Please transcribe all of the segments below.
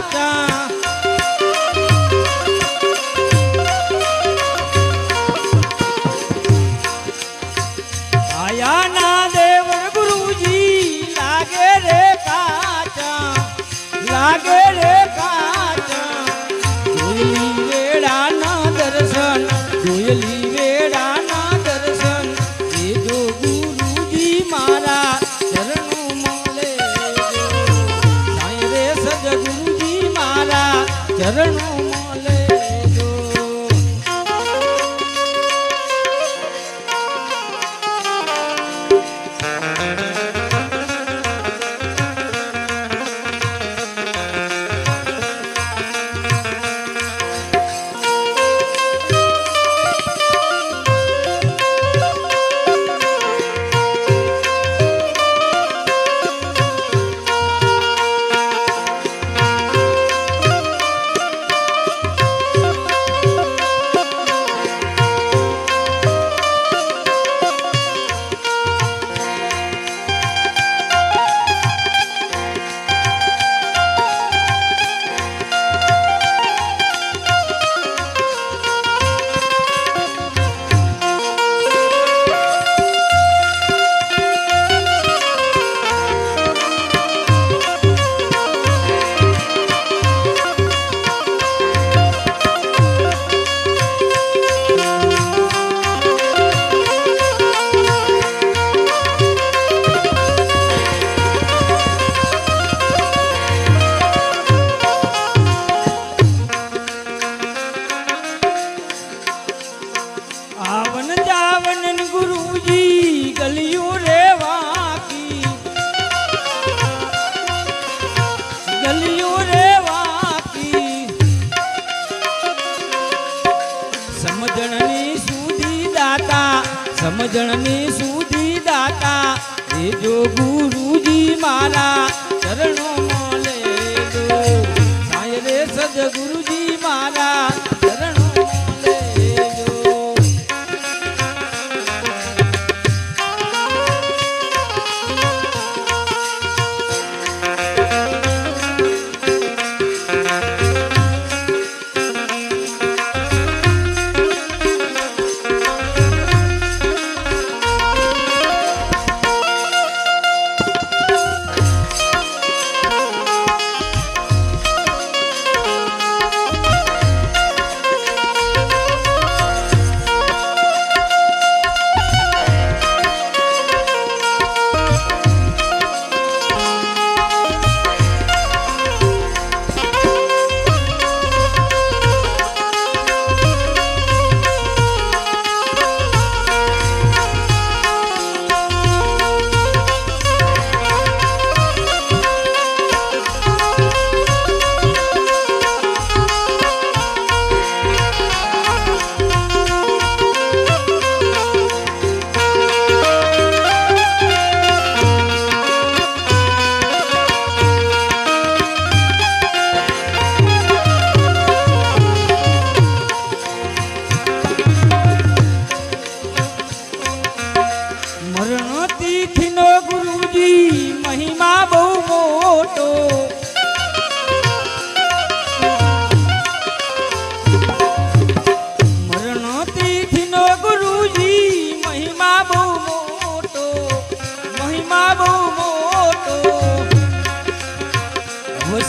Caraca! એ જો ગુરુજી મારા ચરણો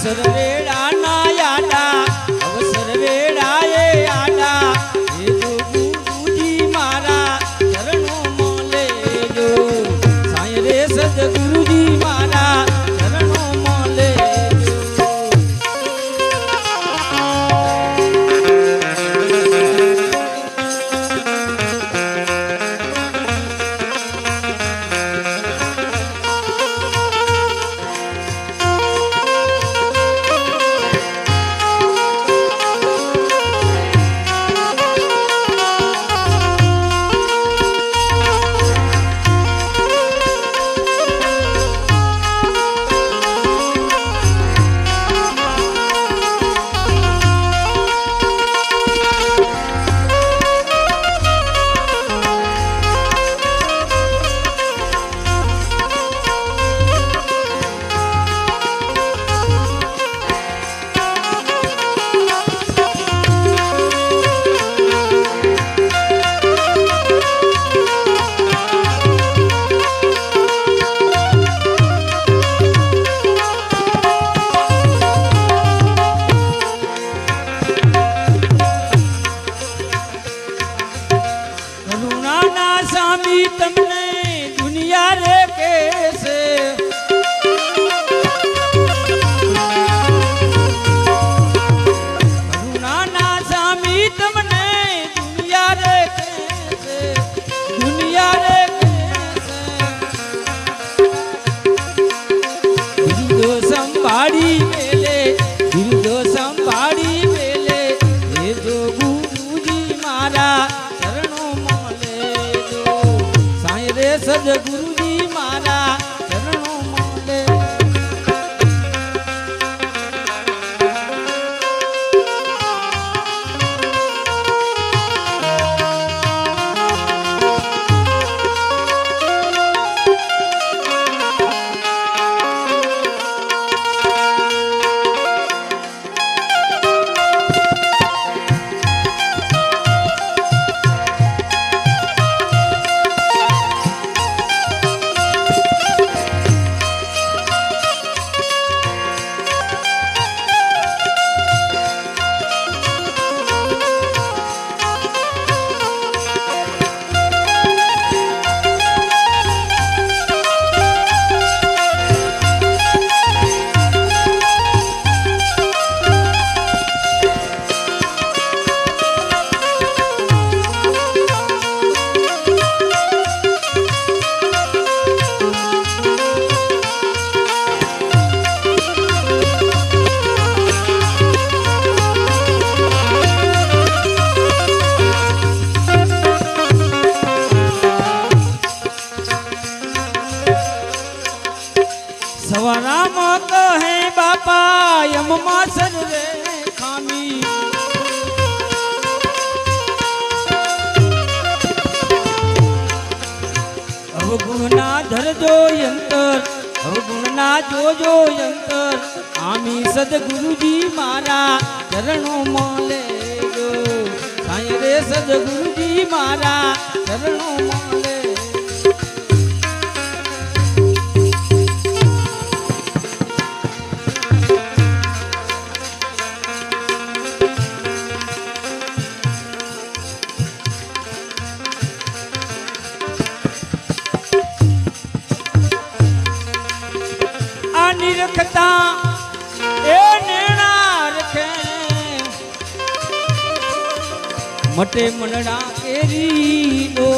અવસર યમમાં સર્વે ખામી અવગુણના ધરજો યંતર અવગુણના જોજો યંતર આમી સદગુરુજી મારા ચરણોમાં લેજો સાંઈ રે સદગુરુજી મારા ચરણોમાં મટે મનડા કેરી દો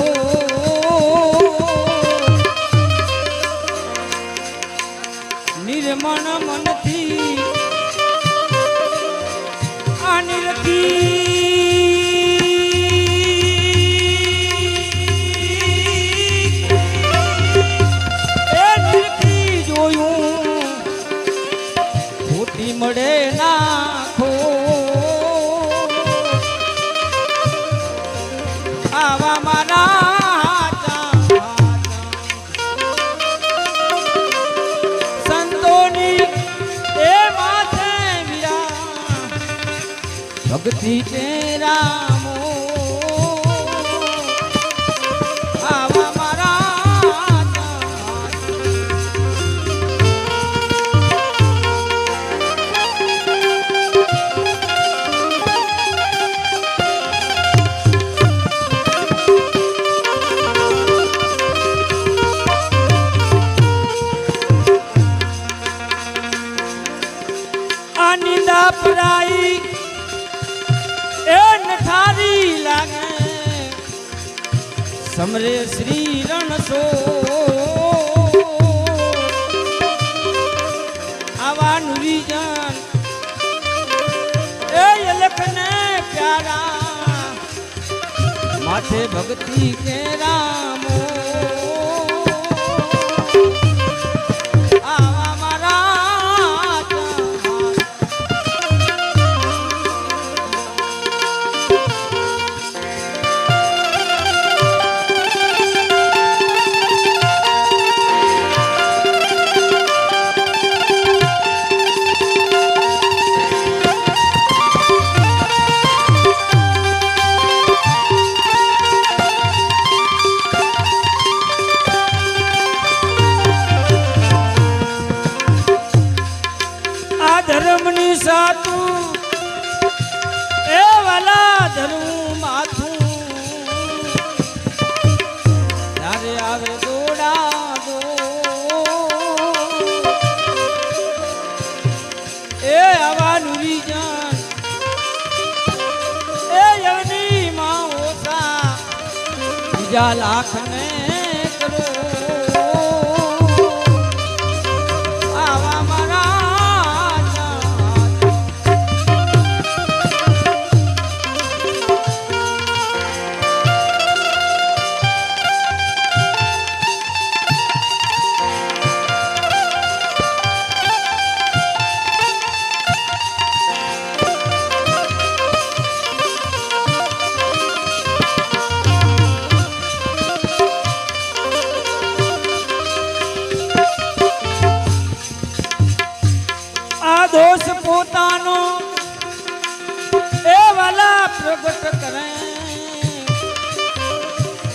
નિર્મણ મનથી વિરા ભક્તિ સમરે શ્રી રણસો આવા નુરીજન એ લખને પ્યારા. માથે ભક્તિ કે રામો. બીજા લાખ ને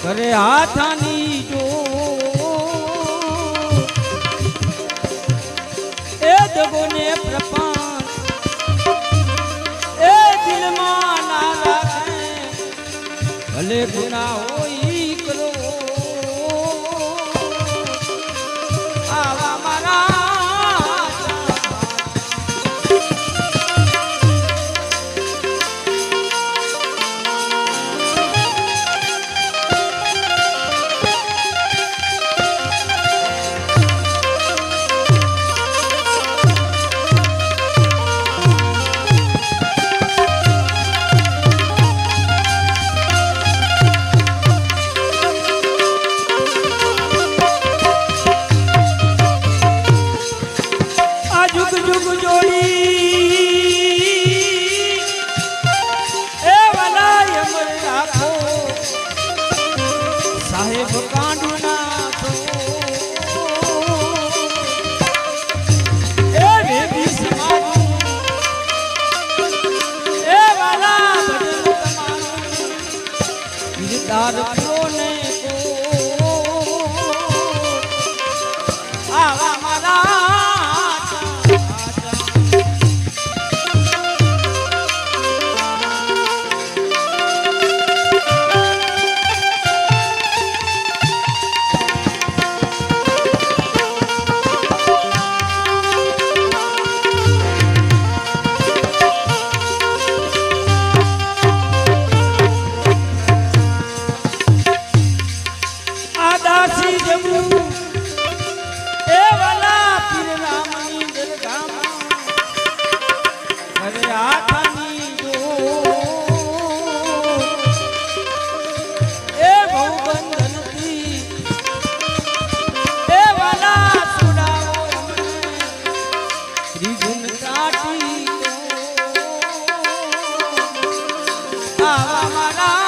કરે હાથાની જો. એ દગોને પ્રપાન એ દિલમાં ના રાખે ભલે ગુના હોય જુગ જુગ જોડી বাবা মারা